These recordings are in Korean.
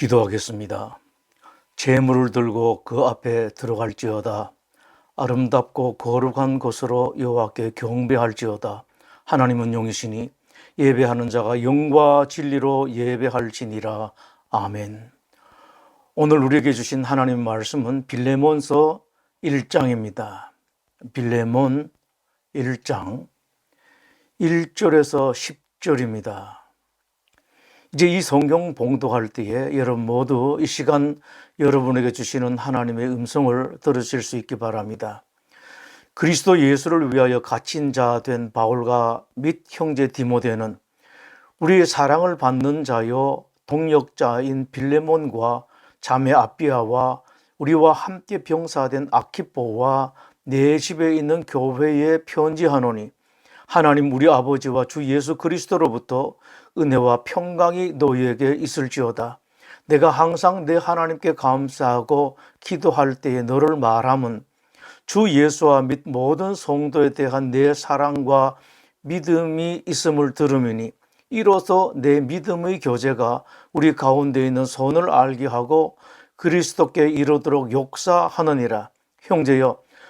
기도하겠습니다. 재물을 들고 그 앞에 들어갈지어다. 아름답고 거룩한 곳으로 여호와께 경배할지어다. 하나님은 영이시니 예배하는 자가 영과 진리로 예배할지니라. 아멘. 오늘 우리에게 주신 하나님 말씀은 빌레몬서 1장입니다. 빌레몬 1장 1절에서 10절입니다. 이제 이 성경 봉독할 때에 여러분 모두 이 시간 여러분에게 주시는 하나님의 음성을 들으실 수 있기 바랍니다. 그리스도 예수를 위하여 갇힌 자 된 바울과 및 형제 디모데는 우리의 사랑을 받는 자요 동역자인 빌레몬과 자매 아비아와 우리와 함께 병사된 아키포와 내 집에 있는 교회에 편지하노니 하나님 우리 아버지와 주 예수 그리스도로부터 은혜와 평강이 너희에게 있을지어다. 내가 항상 내 하나님께 감사하고 기도할 때에 너를 말함은 주 예수와 및 모든 성도에 대한 내 사랑과 믿음이 있음을 들으니 이로써 내 믿음의 교제가 우리 가운데 있는 선을 알게 하고 그리스도께 이르도록 역사하느니라. 형제여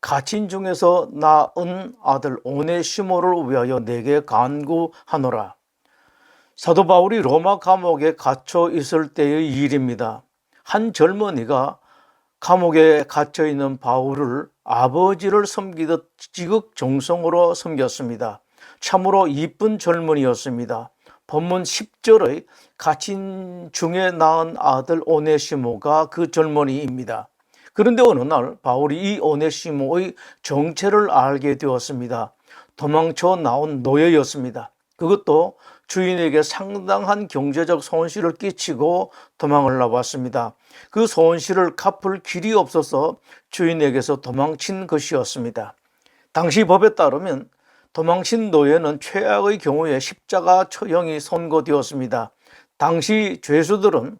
갇힌 중에서 낳은 아들 오네시모를 위하여 내게 간구하노라. 사도 바울이 로마 감옥에 갇혀 있을 때의 일입니다. 한 젊은이가 감옥에 갇혀 있는 바울을 아버지를 섬기듯 지극 정성으로 섬겼습니다. 참으로 이쁜 젊은이였습니다. 본문 10절의 갇힌 중에 낳은 아들 오네시모가 그 젊은이입니다. 그런데 어느 날 바울이 이 오네시모의 정체를 알게 되었습니다. 도망쳐 나온 노예였습니다. 그것도 주인에게 상당한 경제적 손실을 끼치고 도망을 나왔습니다. 그 손실을 갚을 길이 없어서 주인에게서 도망친 것이었습니다. 당시 법에 따르면 도망친 노예는 최악의 경우에 십자가 처형이 선고되었습니다. 당시 죄수들은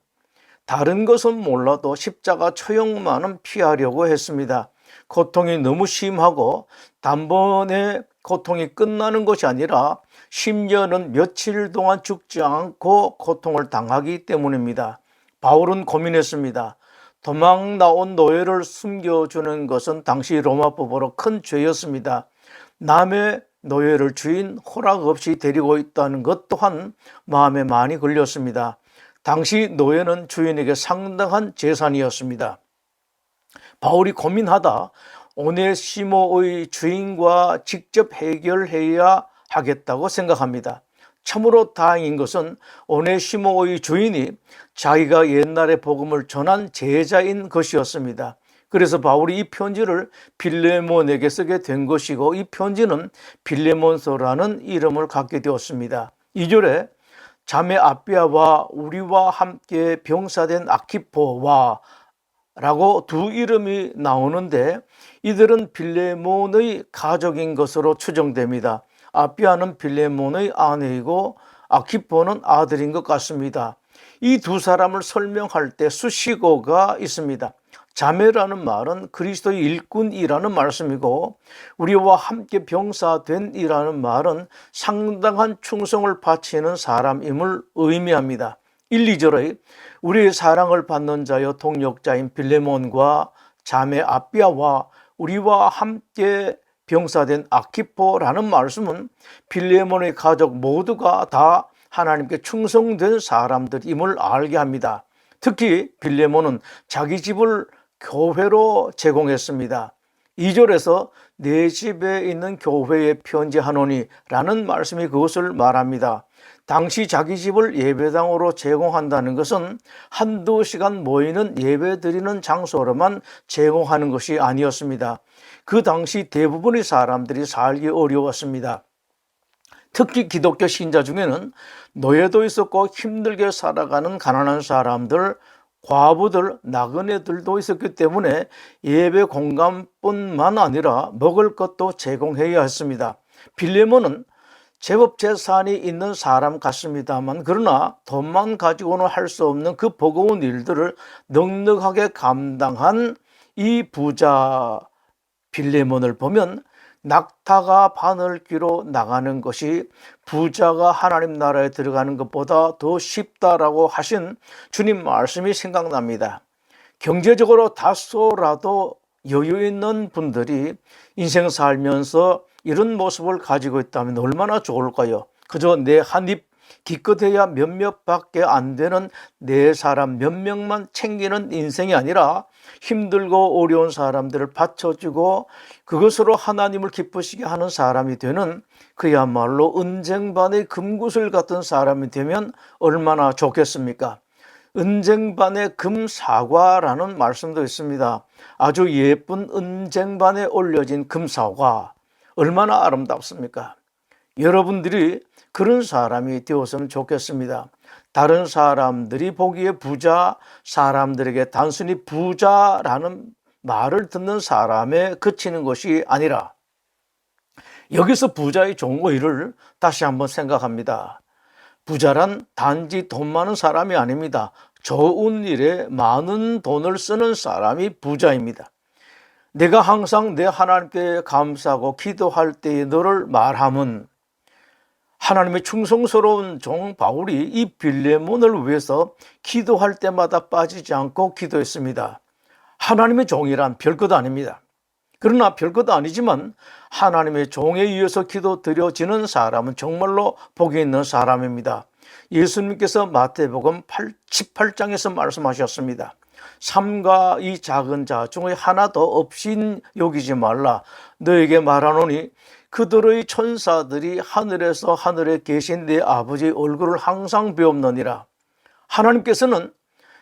다른 것은 몰라도 십자가 처형만은 피하려고 했습니다. 고통이 너무 심하고 단번에 고통이 끝나는 것이 아니라 심지어는 며칠 동안 죽지 않고 고통을 당하기 때문입니다. 바울은 고민했습니다. 도망 나온 노예를 숨겨주는 것은 당시 로마법으로 큰 죄였습니다. 남의 노예를 주인 허락 없이 데리고 있다는 것 또한 마음에 많이 걸렸습니다. 당시 노예는 주인에게 상당한 재산이었습니다. 바울이 고민하다 오네시모의 주인과 직접 해결해야 하겠다고 생각합니다. 참으로 다행인 것은 오네시모의 주인이 자기가 옛날에 복음을 전한 제자인 것이었습니다. 그래서 바울이 이 편지를 빌레몬에게 쓰게 된 것이고 이 편지는 빌레몬서라는 이름을 갖게 되었습니다. 2절에 자매 아비아와 우리와 함께 병사된 아키포와 라고 두 이름이 나오는데 이들은 빌레몬의 가족인 것으로 추정됩니다. 아비아는 빌레몬의 아내이고 아키포는 아들인 것 같습니다. 이 두 사람을 설명할 때 수식어가 있습니다. 자매라는 말은 그리스도의 일꾼이라는 말씀이고 우리와 함께 병사된이라는 말은 상당한 충성을 바치는 사람임을 의미합니다. 1, 2절의 우리의 사랑을 받는 자여 동력자인 빌레몬과 자매 아비아와 우리와 함께 병사된 아키포라는 말씀은 빌레몬의 가족 모두가 다 하나님께 충성된 사람들임을 알게 합니다. 특히 빌레몬은 자기 집을 교회로 제공했습니다. 2절에서 내 집에 있는 교회에 편지하노니 라는 말씀이 그것을 말합니다. 당시 자기 집을 예배당으로 제공한다는 것은 한두 시간 모이는 예배 드리는 장소로만 제공하는 것이 아니었습니다. 그 당시 대부분의 사람들이 살기 어려웠습니다. 특히 기독교 신자 중에는 노예도 있었고 힘들게 살아가는 가난한 사람들, 과부들, 나그네들도 있었기 때문에 예배 공간뿐만 아니라 먹을 것도 제공해야 했습니다. 빌레몬은 제법 재산이 있는 사람 같습니다만 그러나 돈만 가지고는 할 수 없는 그 버거운 일들을 넉넉하게 감당한 이 부자 빌레몬을 보면 낙타가 바늘 귀로 나가는 것이 부자가 하나님 나라에 들어가는 것보다 더 쉽다라고 하신 주님 말씀이 생각납니다. 경제적으로 다소라도 여유 있는 분들이 인생 살면서 이런 모습을 가지고 있다면 얼마나 좋을까요? 그저 내 한 입 기껏해야 몇몇 밖에 안 되는 내 사람 몇 명만 챙기는 인생이 아니라 힘들고 어려운 사람들을 받쳐주고 그것으로 하나님을 기쁘시게 하는 사람이 되는 그야말로 은쟁반의 금구슬 같은 사람이 되면 얼마나 좋겠습니까? 은쟁반의 금사과라는 말씀도 있습니다. 아주 예쁜 은쟁반에 올려진 금사과. 얼마나 아름답습니까? 여러분들이 그런 사람이 되었으면 좋겠습니다. 다른 사람들이 보기에 부자, 사람들에게 단순히 부자라는 말을 듣는 사람에 그치는 것이 아니라 여기서 부자의 종의를 다시 한번 생각합니다. 부자란 단지 돈 많은 사람이 아닙니다. 좋은 일에 많은 돈을 쓰는 사람이 부자입니다. 내가 항상 내 하나님께 감사하고 기도할 때에 너를 말함은 하나님의 충성스러운 종 바울이 이 빌레몬을 위해서 기도할 때마다 빠지지 않고 기도했습니다. 하나님의 종이란 별것 아닙니다. 그러나 별것 아니지만 하나님의 종에 의해서 기도 드려지는 사람은 정말로 복이 있는 사람입니다. 예수님께서 마태복음 18장에서 말씀하셨습니다. 삼가 이 작은 자 중에 하나도 없인 여기지 말라. 너에게 말하노니 그들의 천사들이 하늘에서 하늘에 계신 내 아버지 얼굴을 항상 배옵느니라. 하나님께서는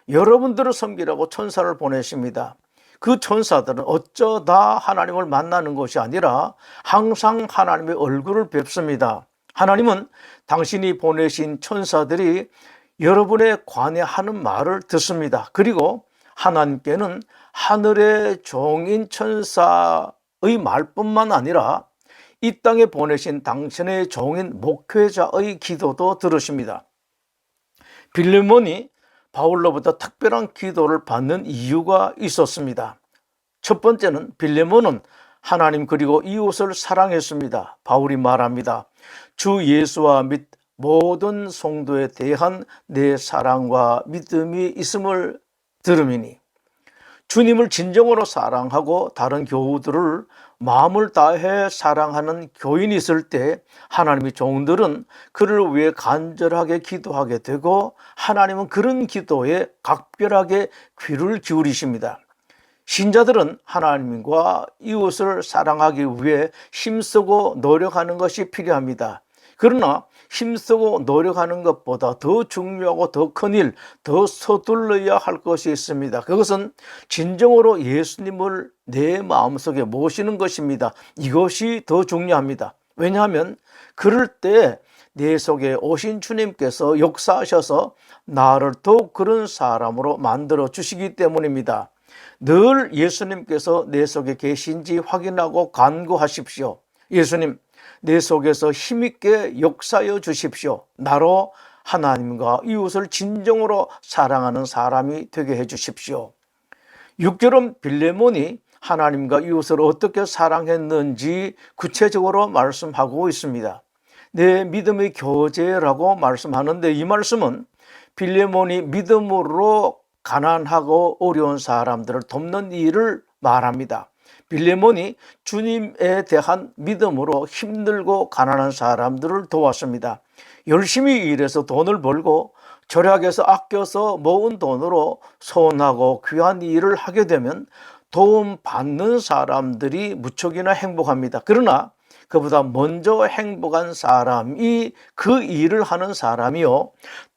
여러분들을 섬기라고 천사를 보내십니다. 그 천사들은 어쩌다 하나님을 만나는 것이 아니라 항상 하나님의 얼굴을 뵙습니다. 하나님은 당신이 보내신 천사들이 여러분의 관해 하는 말을 듣습니다. 그리고 하나님께는 하늘의 종인 천사의 말뿐만 아니라 이 땅에 보내신 당신의 종인 목회자의 기도도 들으십니다. 빌레몬이 바울로부터 특별한 기도를 받는 이유가 있었습니다. 첫 번째는 빌레몬은 하나님 그리고 이웃을 사랑했습니다. 바울이 말합니다. 주 예수와 및 모든 성도에 대한 내 사랑과 믿음이 있음을 들음이니 주님을 진정으로 사랑하고 다른 교우들을 마음을 다해 사랑하는 교인이 있을 때 하나님의 종들은 그를 위해 간절하게 기도하게 되고 하나님은 그런 기도에 각별하게 귀를 기울이십니다. 신자들은 하나님과 이웃을 사랑하기 위해 힘쓰고 노력하는 것이 필요합니다. 그러나 힘쓰고 노력하는 것보다 더 중요하고 더 큰 일, 더 서둘러야 할 것이 있습니다. 그것은 진정으로 예수님을 내 마음속에 모시는 것입니다. 이것이 더 중요합니다. 왜냐하면 그럴 때 내 속에 오신 주님께서 역사하셔서 나를 더욱 그런 사람으로 만들어 주시기 때문입니다. 늘 예수님께서 내 속에 계신지 확인하고 간구하십시오. 예수님, 내 속에서 힘있게 역사여 주십시오. 나로 하나님과 이웃을 진정으로 사랑하는 사람이 되게 해 주십시오. 6절은 빌레몬이 하나님과 이웃을 어떻게 사랑했는지 구체적으로 말씀하고 있습니다. 내 믿음의 교제라고 말씀하는데 이 말씀은 빌레몬이 믿음으로 가난하고 어려운 사람들을 돕는 일을 말합니다. 빌레몬이 주님에 대한 믿음으로 힘들고 가난한 사람들을 도왔습니다. 열심히 일해서 돈을 벌고 절약해서 아껴서 모은 돈으로 소원하고 귀한 일을 하게 되면 도움 받는 사람들이 무척이나 행복합니다. 그러나 그보다 먼저 행복한 사람이 그 일을 하는 사람이요.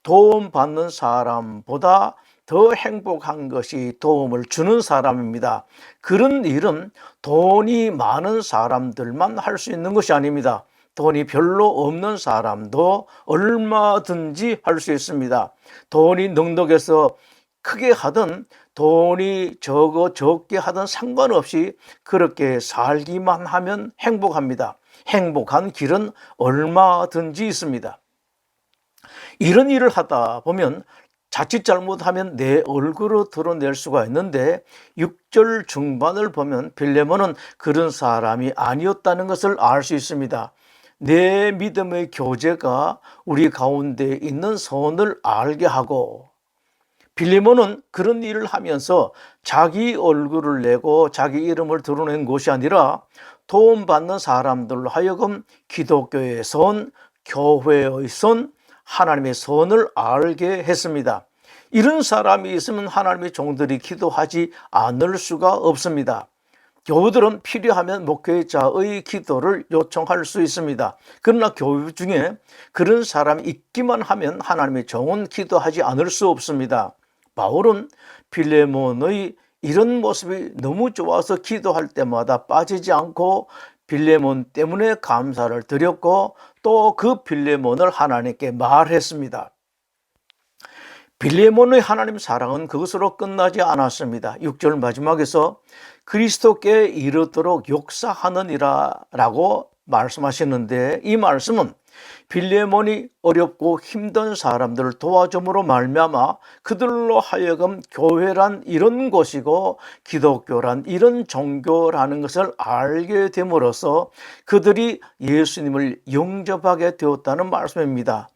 도움 받는 사람보다 더 행복한 것이 도움을 주는 사람입니다. 그런 일은 돈이 많은 사람들만 할 수 있는 것이 아닙니다. 돈이 별로 없는 사람도 얼마든지 할 수 있습니다. 돈이 넉넉해서 크게 하든 돈이 적어 적게 하든 상관없이 그렇게 살기만 하면 행복합니다. 행복한 길은 얼마든지 있습니다. 이런 일을 하다 보면 자칫 잘못하면 내 얼굴을 드러낼 수가 있는데 6절 중반을 보면 빌레몬은 그런 사람이 아니었다는 것을 알 수 있습니다. 내 믿음의 교제가 우리 가운데 있는 선을 알게 하고 빌레몬은 그런 일을 하면서 자기 얼굴을 내고 자기 이름을 드러낸 것이 아니라 도움받는 사람들로 하여금 기독교의 선, 교회의 선, 하나님의 선을 알게 했습니다. 이런 사람이 있으면 하나님의 종들이 기도하지 않을 수가 없습니다. 교우들은 필요하면 목회자의 기도를 요청할 수 있습니다. 그러나 교우 중에 그런 사람이 있기만 하면 하나님의 종은 기도하지 않을 수 없습니다. 바울은 빌레몬의 이런 모습이 너무 좋아서 기도할 때마다 빠지지 않고 빌레몬 때문에 감사를 드렸고 또 그 빌레몬을 하나님께 말했습니다. 빌레몬의 하나님 사랑은 그것으로 끝나지 않았습니다. 6절 마지막에서 그리스도께 이르도록 역사하느니라 라고 말씀하시는데 이 말씀은 빌레몬이 어렵고 힘든 사람들을 도와줌으로 말미암아 그들로 하여금 교회란 이런 곳이고 기독교란 이런 종교라는 것을 알게 됨으로써 그들이 예수님을 영접하게 되었다는 말씀입니다.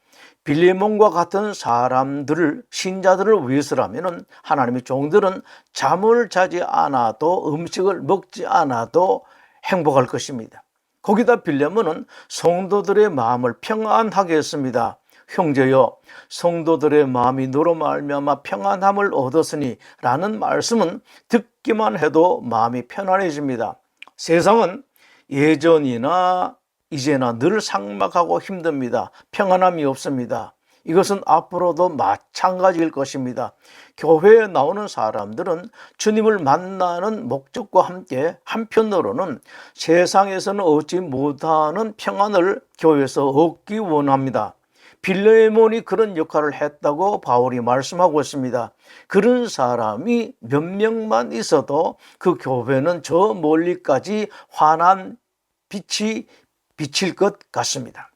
빌레몬과 같은 사람들을 신자들을 위해서라면 하나님의 종들은 잠을 자지 않아도 음식을 먹지 않아도 행복할 것입니다. 거기다 빌레몬은 성도들의 마음을 평안하게 했습니다. 형제여 성도들의 마음이 너로 말미암아 평안함을 얻었으니 라는 말씀은 듣기만 해도 마음이 편안해집니다. 세상은 예전이나 이제나 늘 상막하고 힘듭니다. 평안함이 없습니다. 이것은 앞으로도 마찬가지일 것입니다. 교회에 나오는 사람들은 주님을 만나는 목적과 함께 한편으로는 세상에서는 얻지 못하는 평안을 교회에서 얻기 원합니다. 빌레몬이 그런 역할을 했다고 바울이 말씀하고 있습니다. 그런 사람이 몇 명만 있어도 그 교회는 저 멀리까지 환한 빛이 비칠 것 같습니다.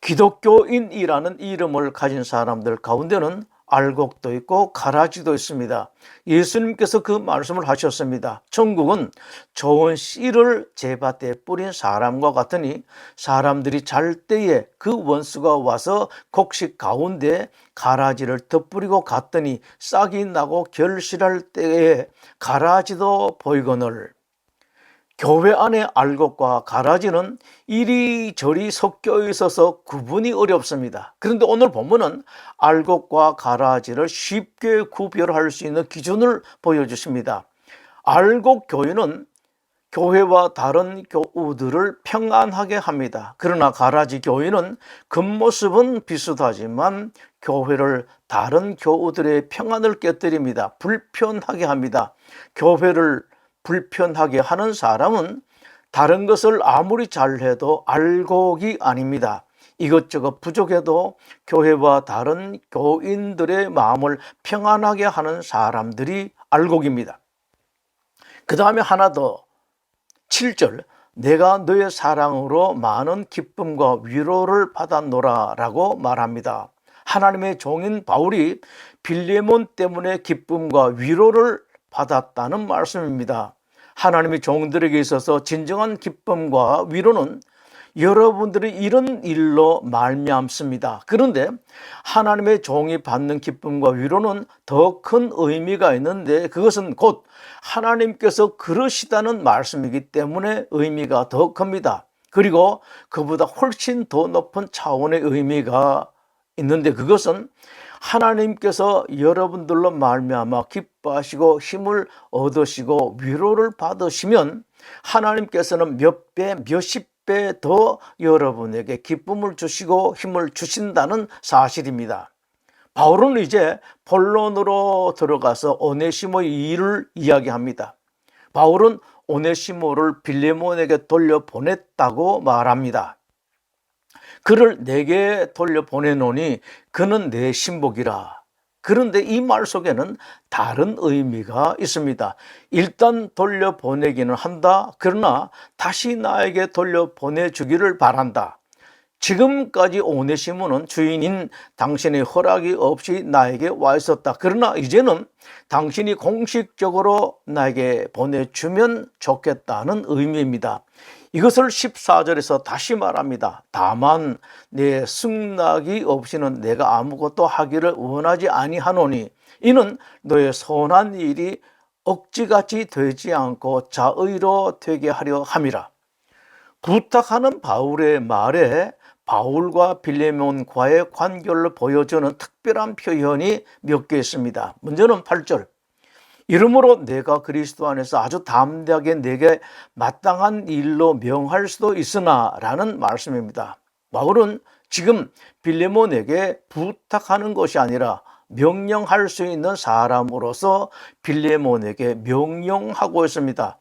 기독교인이라는 이름을 가진 사람들 가운데는 알곡도 있고 가라지도 있습니다. 예수님께서 그 말씀을 하셨습니다. 천국은 좋은 씨를 제밭에 뿌린 사람과 같으니 사람들이 잘 때에 그 원수가 와서 곡식 가운데 가라지를 덧뿌리고 갔더니 싹이 나고 결실할 때에 가라지도 보이거늘 교회 안에 알곡과 가라지는 이리저리 섞여 있어서 구분이 어렵습니다. 그런데 오늘 본문은 알곡과 가라지를 쉽게 구별할 수 있는 기준을 보여주십니다. 알곡 교회는 교회와 다른 교우들을 평안하게 합니다. 그러나 가라지 교회는 겉모습은 비슷하지만 교회를 다른 교우들의 평안을 깨뜨립니다. 불편하게 합니다. 교회를 불편하게 하는 사람은 다른 것을 아무리 잘해도 알곡이 아닙니다. 이것저것 부족해도 교회와 다른 교인들의 마음을 평안하게 하는 사람들이 알곡입니다. 그 다음에 하나 더 7절 내가 너의 사랑으로 많은 기쁨과 위로를 받았노라 라고 말합니다. 하나님의 종인 바울이 빌레몬 때문에 기쁨과 위로를 받았다는 말씀입니다. 하나님의 종들에게 있어서 진정한 기쁨과 위로는 여러분들이 이런 일로 말미암습니다. 그런데 하나님의 종이 받는 기쁨과 위로는 더 큰 의미가 있는데 그것은 곧 하나님께서 그러시다는 말씀이기 때문에 의미가 더 큽니다. 그리고 그보다 훨씬 더 높은 차원의 의미가 있는데 그것은 하나님께서 여러분들로 말미암아 기뻐하시고 힘을 얻으시고 위로를 받으시면 하나님께서는 몇 배, 몇십 배 더 여러분에게 기쁨을 주시고 힘을 주신다는 사실입니다. 바울은 이제 본론으로 들어가서 오네시모의 일을 이야기합니다. 바울은 오네시모를 빌레몬에게 돌려보냈다고 말합니다. 그를 내게 돌려 보내노니 그는 내 신복이라. 그런데 이 말 속에는 다른 의미가 있습니다. 일단 돌려보내기는 한다. 그러나 다시 나에게 돌려보내주기를 바란다. 지금까지 오네시모는 주인인 당신의 허락이 없이 나에게 와 있었다. 그러나 이제는 당신이 공식적으로 나에게 보내주면 좋겠다는 의미입니다. 이것을 14절에서 다시 말합니다. 다만 내 승낙이 없이는 내가 아무것도 하기를 원하지 아니하노니 이는 너의 선한 일이 억지같이 되지 않고 자의로 되게 하려 함이라. 부탁하는 바울의 말에 바울과 빌레몬과의 관계를 보여주는 특별한 표현이 몇 개 있습니다. 먼저는 8절. 이러므로 내가 그리스도 안에서 아주 담대하게 내게 마땅한 일로 명할 수도 있으나 라는 말씀입니다. 바울은 지금 빌레몬에게 부탁하는 것이 아니라 명령할 수 있는 사람으로서 빌레몬에게 명령하고 있습니다.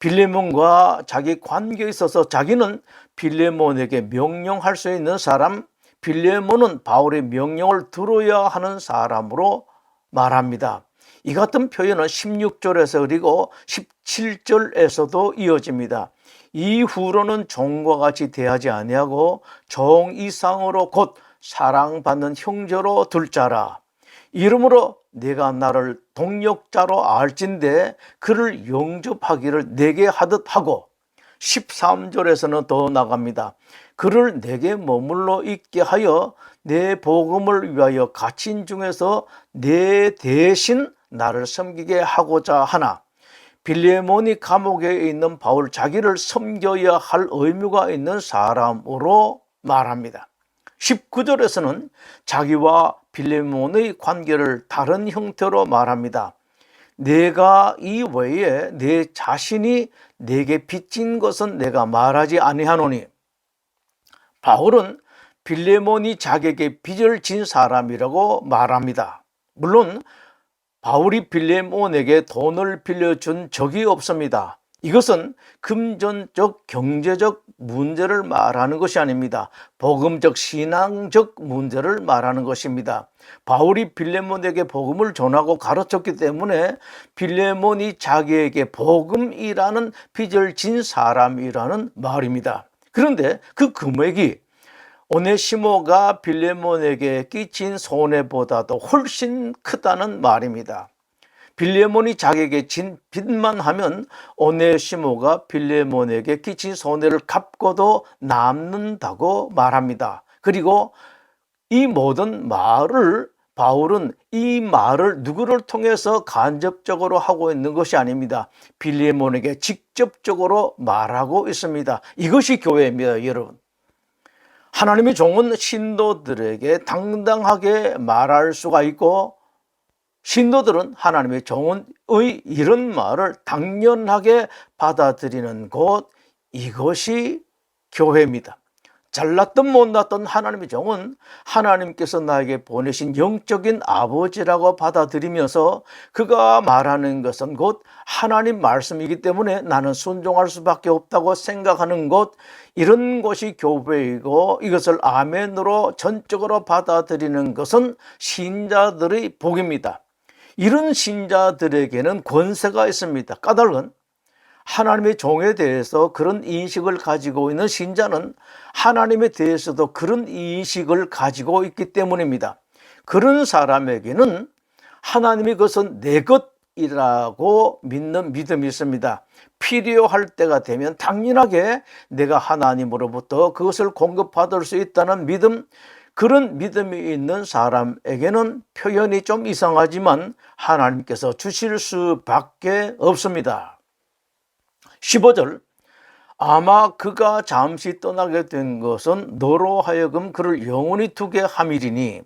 빌레몬과 자기 관계에 있어서 자기는 빌레몬에게 명령할 수 있는 사람, 빌레몬은 바울의 명령을 들어야 하는 사람으로 말합니다. 이 같은 표현은 16절에서 그리고 17절에서도 이어집니다. 이후로는 종과 같이 대하지 아니하고 종 이상으로 곧 사랑받는 형제로 둘 자라. 이러므로 내가 나를 동력자로 알진대 그를 영접하기를 내게 하듯 하고 13절에서는 더 나갑니다. 그를 내게 머물러 있게 하여 내 복음을 위하여 갇힌 중에서 내 대신 나를 섬기게 하고자 하나 빌레몬이 감옥에 있는 바울 자기를 섬겨야 할 의무가 있는 사람으로 말합니다. 19절에서는 자기와 빌레몬의 관계를 다른 형태로 말합니다. 내가 이 외에 내 자신이 내게 빚진 것은 내가 말하지 아니하노니 바울은 빌레몬이 자기에게 빚을 진 사람이라고 말합니다. 물론 바울이 빌레몬에게 돈을 빌려준 적이 없습니다. 이것은 금전적 경제적 문제를 말하는 것이 아닙니다. 복음적 신앙적 문제를 말하는 것입니다. 바울이 빌레몬에게 복음을 전하고 가르쳤기 때문에 빌레몬이 자기에게 복음이라는 빚을 진 사람이라는 말입니다. 그런데 그 금액이 오네시모가 빌레몬에게 끼친 손해보다도 훨씬 크다는 말입니다. 빌레몬이 자기에게 진 빚만 하면 오네시모가 빌레몬에게 끼친 손해를 갚고도 남는다고 말합니다. 그리고 이 모든 말을 바울은 이 말을 누구를 통해서 간접적으로 하고 있는 것이 아닙니다. 빌레몬에게 직접적으로 말하고 있습니다. 이것이 교회입니다, 여러분. 하나님의 종은 신도들에게 당당하게 말할 수가 있고 신도들은 하나님의 종의 이런 말을 당연하게 받아들이는 곳 이것이 교회입니다. 잘났던 못났던 하나님의 종은 하나님께서 나에게 보내신 영적인 아버지라고 받아들이면서 그가 말하는 것은 곧 하나님 말씀이기 때문에 나는 순종할 수밖에 없다고 생각하는 것 이런 것이 교회이고 이것을 아멘으로 전적으로 받아들이는 것은 신자들의 복입니다. 이런 신자들에게는 권세가 있습니다. 까닭은 하나님의 종에 대해서 그런 인식을 가지고 있는 신자는 하나님에 대해서도 그런 인식을 가지고 있기 때문입니다. 그런 사람에게는 하나님이 그것은 내 것이라고 믿는 믿음이 있습니다. 필요할 때가 되면 당연하게 내가 하나님으로부터 그것을 공급받을 수 있다는 믿음, 그런 믿음이 있는 사람에게는 표현이 좀 이상하지만 하나님께서 주실 수밖에 없습니다. 15절 아마 그가 잠시 떠나게 된 것은 너로 하여금 그를 영원히 두게 함이리니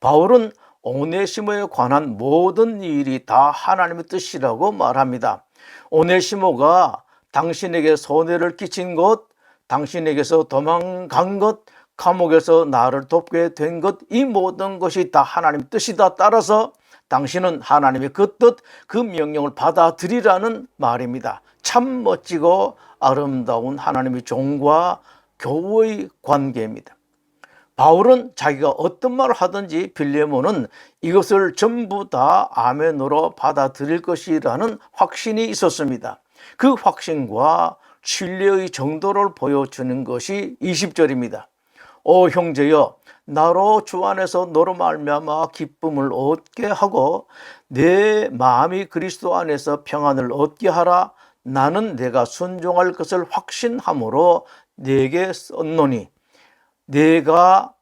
바울은 오네시모에 관한 모든 일이 다 하나님의 뜻이라고 말합니다. 오네시모가 당신에게 손해를 끼친 것, 당신에게서 도망간 것, 감옥에서 나를 돕게 된 것, 이 모든 것이 다 하나님 뜻이다. 따라서 당신은 하나님의 그 뜻, 그 명령을 받아들이라는 말입니다. 참 멋지고 아름다운 하나님의 종과 교우의 관계입니다. 바울은 자기가 어떤 말을 하든지 빌레몬은 이것을 전부 다 아멘으로 받아들일 것이라는 확신이 있었습니다. 그 확신과 신뢰의 정도를 보여주는 것이 20절입니다. 오 형제여 나로 주 안에서 너로 말미암아 기쁨을 얻게 하고 내 마음이 그리스도 안에서 평안을 얻게 하라 나는 내가 순종할 것을 확신함으로 내게 썼노니 내가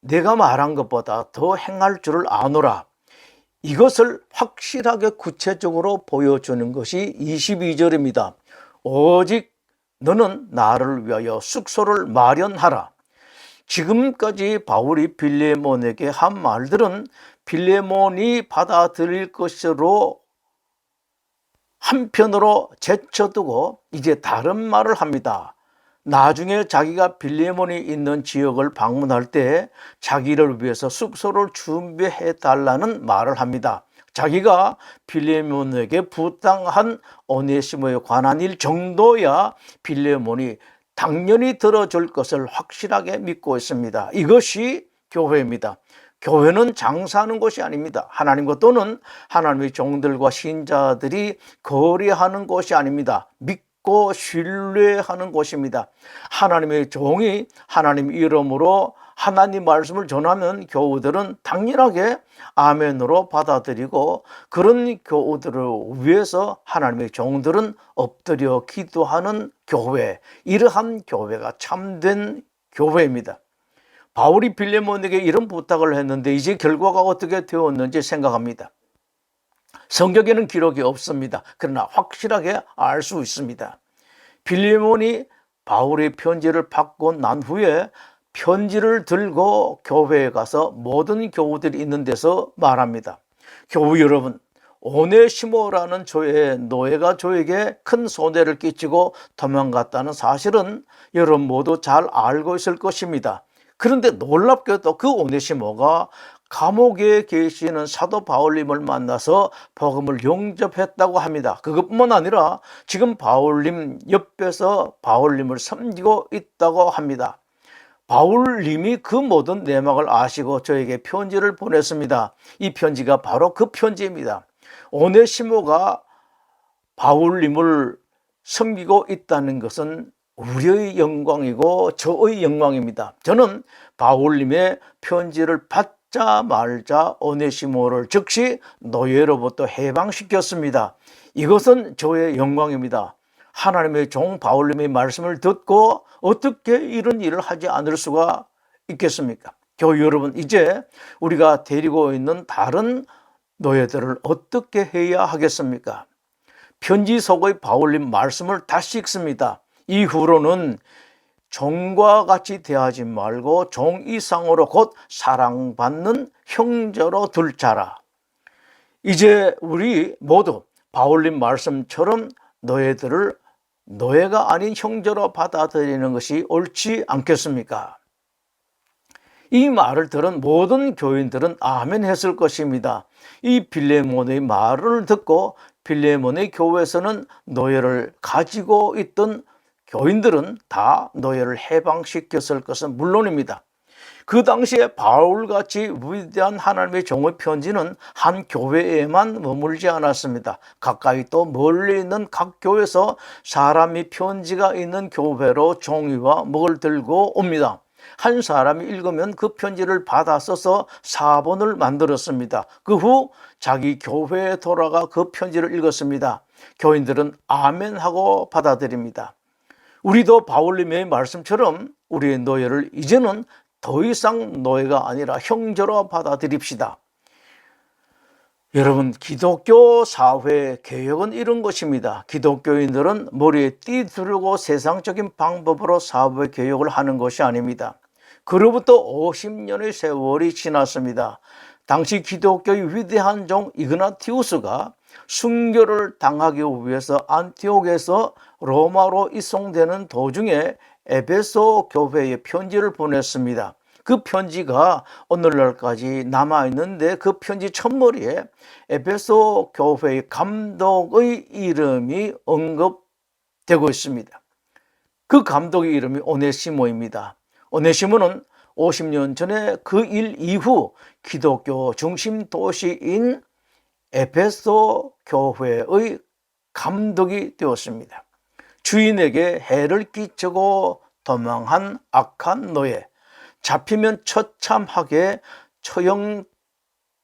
내가 말한 것보다 더 행할 줄을 아노라 이것을 확실하게 구체적으로 보여주는 것이 22절입니다. 오직 너는 나를 위하여 숙소를 마련하라. 지금까지 바울이 빌레몬에게 한 말들은 빌레몬이 받아들일 것으로 한편으로 제쳐두고 이제 다른 말을 합니다. 나중에 자기가 빌레몬이 있는 지역을 방문할 때 자기를 위해서 숙소를 준비해 달라는 말을 합니다. 자기가 빌레몬에게 부당한 오네시모에 관한 일 정도야 빌레몬이 당연히 들어줄 것을 확실하게 믿고 있습니다. 이것이 교회입니다. 교회는 장사하는 곳이 아닙니다. 하나님과 또는 하나님의 종들과 신자들이 거래하는 곳이 아닙니다. 믿고 신뢰하는 곳입니다. 하나님의 종이 하나님 이름으로 하나님 말씀을 전하면 교우들은 당연하게 아멘으로 받아들이고 그런 교우들을 위해서 하나님의 종들은 엎드려 기도하는 교회, 이러한 교회가 참된 교회입니다. 바울이 빌레몬에게 이런 부탁을 했는데 이제 결과가 어떻게 되었는지 생각합니다. 성경에는 기록이 없습니다. 그러나 확실하게 알 수 있습니다. 빌레몬이 바울의 편지를 받고 난 후에 편지를 들고 교회에 가서 모든 교우들이 있는 데서 말합니다. 교우 여러분, 오네시모라는 저의 노예가 저에게 큰 손해를 끼치고 도망갔다는 사실은 여러분 모두 잘 알고 있을 것입니다. 그런데 놀랍게도 그 오네시모가 감옥에 계시는 사도 바울님을 만나서 복음을 용접했다고 합니다. 그것뿐만 아니라 지금 바울님 옆에서 바울님을 섬기고 있다고 합니다. 바울님이 그 모든 내막을 아시고 저에게 편지를 보냈습니다. 이 편지가 바로 그 편지입니다. 오네시모가 바울님을 섬기고 있다는 것은 우리의 영광이고 저의 영광입니다. 저는 바울님의 편지를 받자 말자 오네시모를 즉시 노예로부터 해방시켰습니다. 이것은 저의 영광입니다. 하나님의 종 바울님의 말씀을 듣고 어떻게 이런 일을 하지 않을 수가 있겠습니까? 교회 여러분, 이제 우리가 데리고 있는 다른 노예들을 어떻게 해야 하겠습니까? 편지 속의 바울님 말씀을 다시 읽습니다. 이후로는 종과 같이 대하지 말고 종 이상으로 곧 사랑받는 형제로 둘 자라. 이제 우리 모두 바울님 말씀처럼 너희들을 노예가 아닌 형제로 받아들이는 것이 옳지 않겠습니까? 이 말을 들은 모든 교인들은 아멘 했을 것입니다. 이 빌레몬의 말을 듣고 빌레몬의 교회에서는 노예를 가지고 있던 교인들은 다 노예를 해방시켰을 것은 물론입니다. 그 당시에 바울같이 위대한 하나님의 종의 편지는 한 교회에만 머물지 않았습니다. 가까이 또 멀리 있는 각 교회에서 사람이 편지가 있는 교회로 종이와 먹을 들고 옵니다. 한 사람이 읽으면 그 편지를 받아 써서 사본을 만들었습니다. 그 후 자기 교회에 돌아가 그 편지를 읽었습니다. 교인들은 아멘 하고 받아들입니다. 우리도 바울님의 말씀처럼 우리의 노예를 이제는 더 이상 노예가 아니라 형제로 받아들입시다. 여러분, 기독교 사회 개혁은 이런 것입니다. 기독교인들은 머리에 띠 두르고 세상적인 방법으로 사회 개혁을 하는 것이 아닙니다. 그로부터 50년의 세월이 지났습니다. 당시 기독교의 위대한 종 이그나티우스가 순교를 당하기 위해서 안티옥에서 로마로 이송되는 도중에 에베소 교회에 편지를 보냈습니다. 그 편지가 오늘날까지 남아있는데 그 편지 첫머리에 에베소 교회의 감독의 이름이 언급되고 있습니다. 그 감독의 이름이 오네시모입니다. 오네시모는 50년 전에 그 일 이후 기독교 중심 도시인 에페소 교회의 감독이 되었습니다. 주인에게 해를 끼치고 도망한 악한 노예, 잡히면 처참하게 처형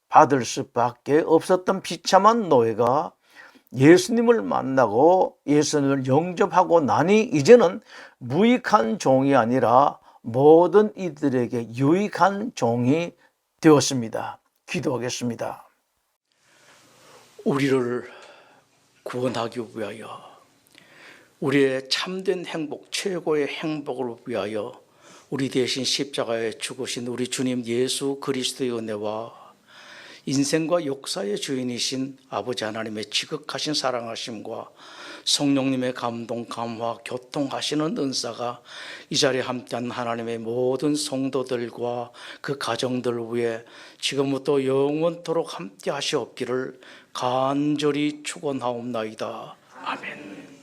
받을 수밖에 없었던 비참한 노예가 예수님을 만나고 예수님을 영접하고 나니 이제는 무익한 종이 아니라 모든 이들에게 유익한 종이 되었습니다. 기도하겠습니다. 우리를 구원하기 위하여 우리의 참된 행복, 최고의 행복을 위하여 우리 대신 십자가에 죽으신 우리 주님 예수 그리스도의 은혜와 인생과 역사의 주인이신 아버지 하나님의 지극하신 사랑하심과 성령님의 감동, 감화, 교통하시는 은사가 이 자리에 함께한 하나님의 모든 성도들과 그 가정들 위해 지금부터 영원토록 함께 하시옵기를 간절히 축원하옵나이다. 아멘.